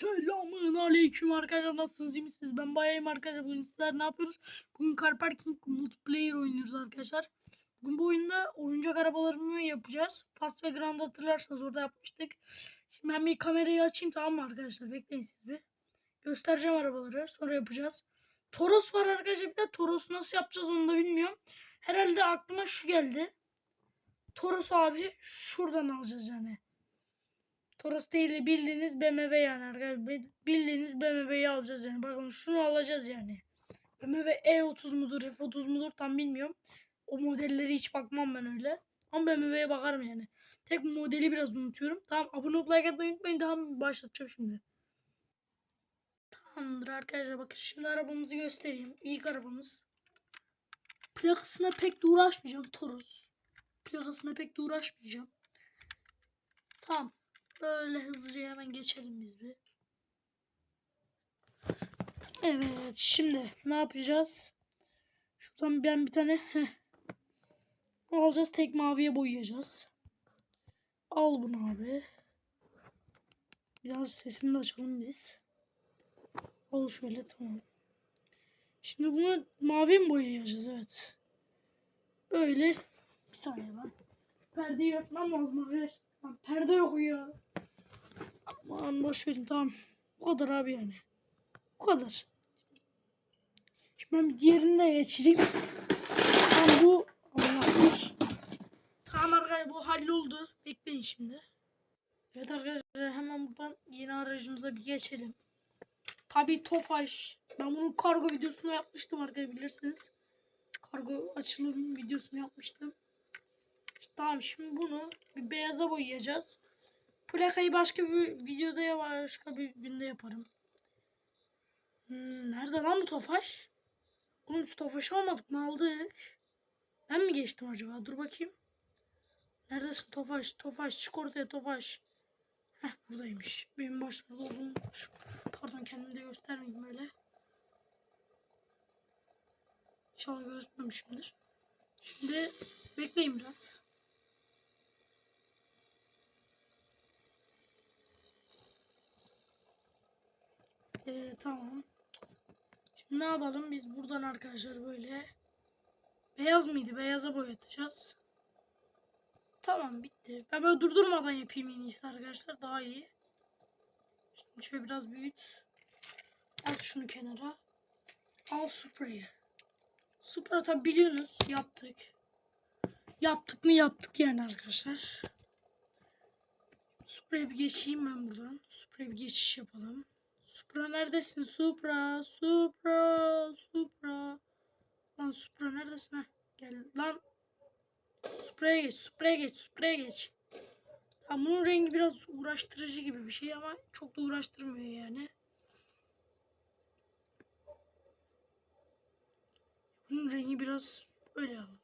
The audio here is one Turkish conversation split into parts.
Selamun aleyküm arkadaşlar nasılsınız iyi misiniz? Ben bayağıyım arkadaşlar. Bugün sizler ne yapıyoruz? Bugün Car Parking Multiplayer oynuyoruz arkadaşlar. Bugün bu oyunda oyuncak arabalarını yapacağız. Fast ve Grand hatırlarsanız orada yapmıştık. Şimdi ben bir kamerayı açayım tamam mı arkadaşlar? Bekleyin siz bir. Göstereceğim arabaları sonra yapacağız. Toros var arkadaşlar bir de Toros nasıl yapacağız onu da bilmiyorum. Herhalde aklıma şu geldi. Toros abi şuradan alacağız yani. Toros değil de bildiğiniz BMW yani arkadaşlar. Bi- Bildiğiniz BMW'yi alacağız yani. Bakın şunu alacağız yani. BMW E30 mudur F30 mudur tam bilmiyorum. O modelleri hiç bakmam ben öyle. Ama BMW'ye bakarım yani. Tek modeli biraz unutuyorum. Tamam abone olup like atmayı unutmayın. Tamam başlatacağım şimdi. Tamamdır arkadaşlar bakın şimdi arabamızı göstereyim. İlk arabamız. Plakasına pek de uğraşmayacağım Toros. Plakasına pek de uğraşmayacağım. Tamam. Böyle hızlıca hemen geçelim biz bir. Evet şimdi ne yapacağız? Şuradan ben bir tane alacağız tek maviye boyayacağız. Al bunu abi. Biraz sesini de açalım biz. Al şöyle tamam. Şimdi bunu mavi mi boyayacağız evet. Böyle bir saniye ben. Perdeyi örtmem lazım arkadaşlar. Perde yok ya. Aman boş verin tamam. Bu kadar abi yani. Bu kadar. Şimdi ben bir diğerini de geçireyim. Tamam bu Allah dur. Tamam arkadaşlar bu halloldu. Bekleyin şimdi. Evet arkadaşlar hemen buradan yeni aracımıza bir geçelim. Tabii Tofaş. Ben bunun kargo videosunu yapmıştım arkadaşlar bilirsiniz. Kargo açılım videosunu yapmıştım. Tamam şimdi bunu bir beyaza boyayacağız. Plakayı başka bir videoda ya başka bir günde yaparım. Hmm, nerede lan bu Tofaş? Oğlum şu Tofaş'ı almadık mı aldık? Ben mi geçtim acaba? Dur bakayım. Neredesin Tofaş? Tofaş çık ortaya Tofaş. Heh buradaymış. Benim başlarda olduğum unutmuşum. Pardon kendimi de göstermeyeyim öyle. İnşallah göstermemişimdir. Şimdi bekleyin biraz. Ee, tamam. Şimdi ne yapalım? Biz buradan arkadaşlar böyle beyaz mıydı? Beyaza boyatacağız. Tamam bitti. Ben böyle durdurmadan yapayım en iyisi arkadaşlar. Daha iyi. Şimdi şöyle biraz büyüt. Al şunu kenara. Al Supra'yı. Supra tabi biliyorsunuz yaptık. Yaptık mı yaptık yani arkadaşlar. Supra'ya bir geçeyim ben buradan. Supra'ya bir geçiş yapalım. Supra neredesin? Supra, Supra, Supra. Lan Supra neredesin? Heh, gel lan. Supra'ya geç, Supra'ya geç, Supra'ya geç. Tamam bunun rengi biraz uğraştırıcı gibi bir şey ama çok da uğraştırmıyor yani. Bunun rengi biraz öyle alalım.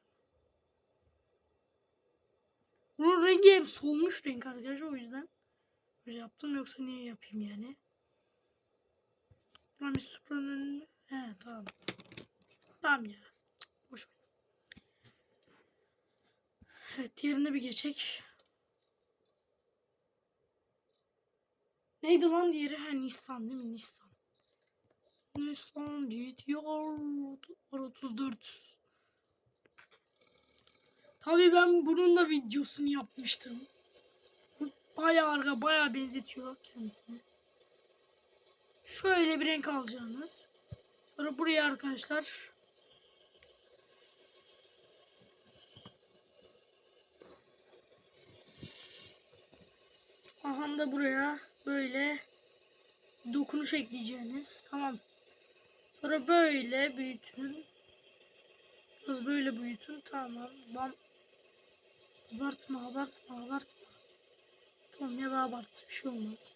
Bunun rengi hem solmuş renk arkadaşlar o yüzden böyle yaptım yoksa niye yapayım yani. Bir Supra'nın önünde. He tamam. Tamam ya. Boş ver. Evet diğerine bir geçek. Neydi lan diğeri? Ha Nissan değil mi? Nissan. Nissan GTR 34. Tabii ben bunun da videosunu yapmıştım. Bayağı arka bayağı benzetiyor kendisine. Şöyle bir renk alacaksınız. Sonra buraya arkadaşlar Aha da buraya böyle dokunuş ekleyeceğiniz. Tamam. Sonra böyle büyütün. Biraz böyle büyütün. Tamam. Bam. Abartma, abartma, abartma. Tamam ya da abart. Bir şey olmaz.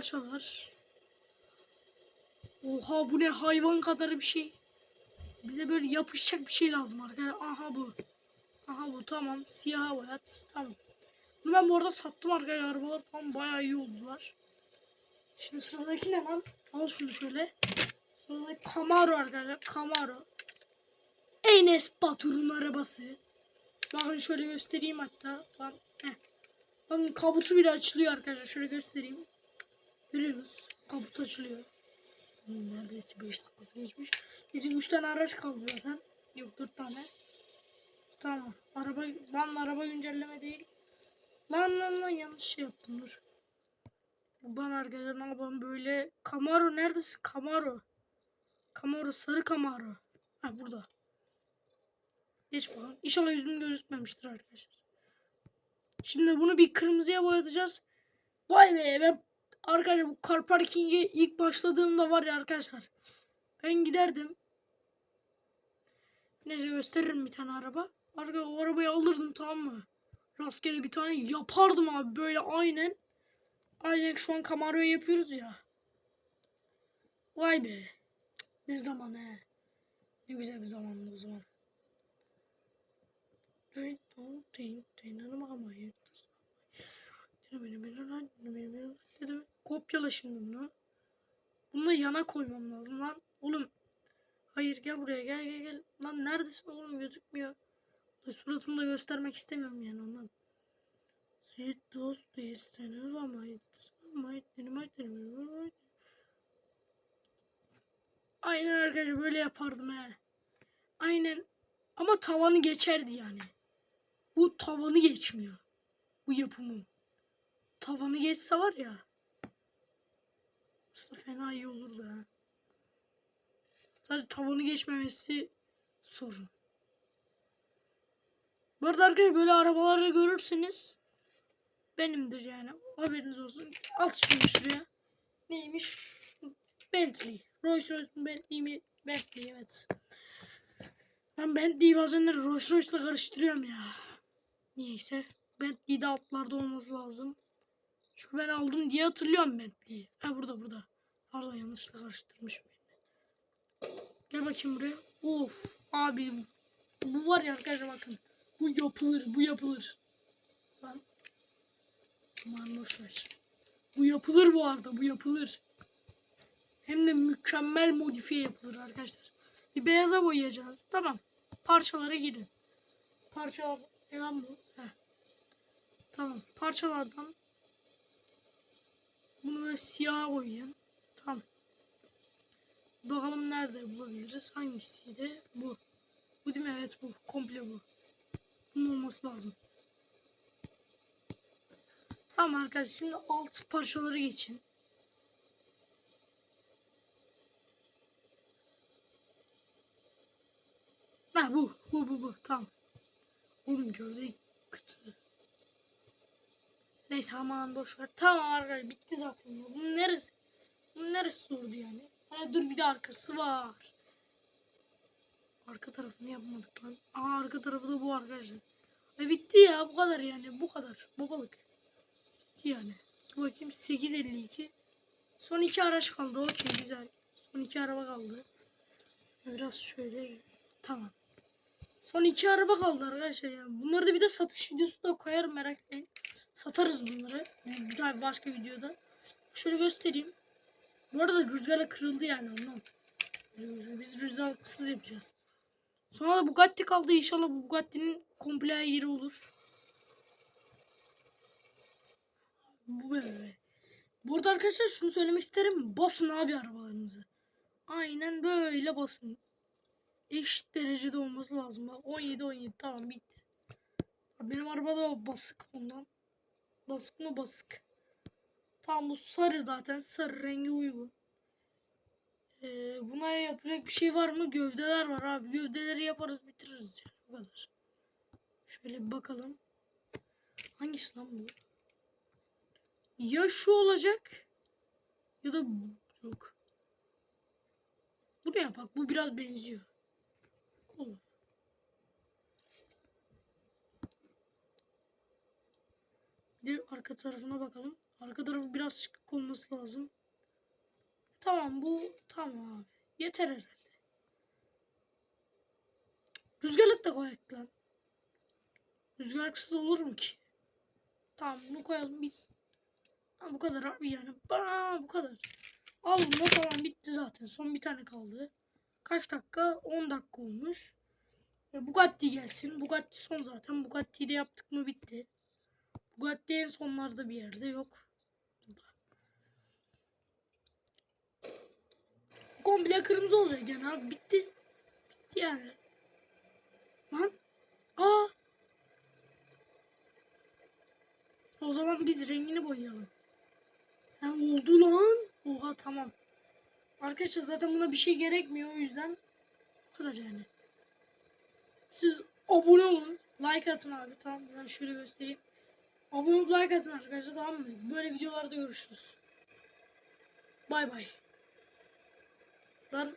Parçalar. Oha bu ne hayvan kadar bir şey. Bize böyle yapışacak bir şey lazım arkadaşlar. Aha bu. Aha bu tamam. Siyah boyat. Tamam. Bunu ben bu arada sattım arkadaşlar. Arabalar falan bayağı iyi oldular. Şimdi sıradaki ne lan? Al şunu şöyle. Sıradaki Camaro arkadaşlar. Camaro. Enes Batur'un arabası. Bakın şöyle göstereyim hatta. Lan. Bakın kabutu bile açılıyor arkadaşlar. Şöyle göstereyim. Görüyorsunuz. Kabut açılıyor. Hmm, Neredeyse 5 dakikası geçmiş. Bizim 3 tane araç kaldı zaten. Yok 4 tane. Tamam. Araba lan araba güncelleme değil. Lan lan lan yanlış şey yaptım dur. Buradan arkadaşlar ne yapalım böyle. Camaro neredesin? Camaro. Camaro sarı Camaro. Ha burada. Geç bakalım. İnşallah yüzüm gözükmemiştir arkadaşlar. Şimdi bunu bir kırmızıya boyatacağız. Vay be ben arkadaşlar bu car parking'e ilk başladığımda var ya arkadaşlar. Ben giderdim. Neyse gösteririm bir tane araba. Arkadaşlar o arabayı alırdım tamam mı? Rastgele bir tane yapardım abi böyle aynen. Aynen şu an Camaro'yu yapıyoruz ya. Vay be. Ne zaman he. Ne güzel bir zamandı o zaman. Kopyala şimdi bunu. Bunu yana koymam lazım lan. Oğlum. Hayır gel buraya gel gel gel. Lan neredesin oğlum gözükmüyor. Suratımı da göstermek istemiyorum yani ondan. Siz dost değilseniz ama Aynen arkadaşlar böyle yapardım he. Aynen. Ama tavanı geçerdi yani. Bu tavanı geçmiyor. Bu yapımın. Tavanı geçse var ya. Aslında fena iyi olurdu ha. Sadece tavanı geçmemesi sorun. Bu arada arkadaşlar böyle arabalarda görürseniz benimdir yani. Haberiniz olsun. At şunu şuraya. Neymiş? Bentley. Rolls Royce Bentley mi? Bentley evet. Ben Bentley'i bazen Rolls Royce'la karıştırıyorum ya. Niyeyse. Bentley'de altlarda olması lazım. Çünkü ben aldım diye hatırlıyorum Bentley'i. Ha burada burada. Pardon yanlışlıkla karıştırmışım. Gel bakayım buraya. Of abi bu var ya arkadaşlar bakın. Bu yapılır bu yapılır. Lan. Aman boşver. Bu yapılır bu arada bu yapılır. Hem de mükemmel modifiye yapılır arkadaşlar. Bir beyaza boyayacağız. Tamam. Parçalara girin. Parçalar lan bu? Heh. Tamam. Parçalardan siyah boyayın. Tamam. Bakalım nerede bulabiliriz? Hangisiydi? Bu. Bu değil mi? Evet bu. Komple bu. Bunun olması lazım. Tamam arkadaşlar şimdi alt parçaları geçin. Ha bu. Bu bu bu. Tamam. Oğlum gövde. Neyse aman boş ver. Tamam arkadaşlar bitti zaten. Ya. Bunun neresi? Bunun neresi sordu yani? Ha dur bir de arkası var. Arka tarafını yapmadık lan. Aa arka tarafı da bu arkadaşlar. Ve bitti ya bu kadar yani bu kadar. Babalık. Bitti yani. Dur bakayım 852. Son iki araç kaldı. Okey güzel. Son iki araba kaldı. Biraz şöyle. Tamam. Son iki araba kaldı arkadaşlar yani. Bunları da bir de satış videosu da koyarım merak etmeyin. Satarız bunları. Bir daha başka videoda. Şöyle göstereyim. Bu arada rüzgarla kırıldı yani ondan. Biz rüzgarsız yapacağız. Sonra da Bugatti kaldı. İnşallah bu Bugatti'nin komple yeri olur. Bu böyle. Bu arada arkadaşlar şunu söylemek isterim. Basın abi arabalarınızı. Aynen böyle basın. Eşit derecede olması lazım. 17 17 tamam bitti. Benim arabada basık ondan. Basık mı basık. Tam bu sarı zaten. Sarı rengi uygun. Ee, buna yapacak bir şey var mı? Gövdeler var abi. Gövdeleri yaparız bitiririz yani. O kadar. Şöyle bir bakalım. Hangisi lan bu? Ya şu olacak. Ya da yok. Bu ne yapak? Bu biraz benziyor. Olur. Bir de arka tarafına bakalım. Arka tarafı biraz çıkık olması lazım. Tamam bu tamam abi. Yeter herhalde. Rüzgarlık da koyak lan. Rüzgarlıksız olur mu ki? Tamam bunu koyalım biz. Ha, bu kadar abi yani. Bana bu kadar. Al bunu tamam bitti zaten. Son bir tane kaldı. Kaç dakika? 10 dakika olmuş. E, Bugatti gelsin. Bugatti son zaten. Bugatti'yi de yaptık mı bitti. Bugatti en sonlarda bir yerde yok. Komple kırmızı olacak yani abi. Bitti. Bitti yani. Lan. Aa. O zaman biz rengini boyayalım. Ha oldu lan. Oha tamam. Arkadaşlar zaten buna bir şey gerekmiyor o yüzden bu kadar yani. Siz abone olun. Like atın abi tamam ben şöyle göstereyim. Abone olup like atın arkadaşlar tamam mı? Böyle videolarda görüşürüz. Bay bay. Lan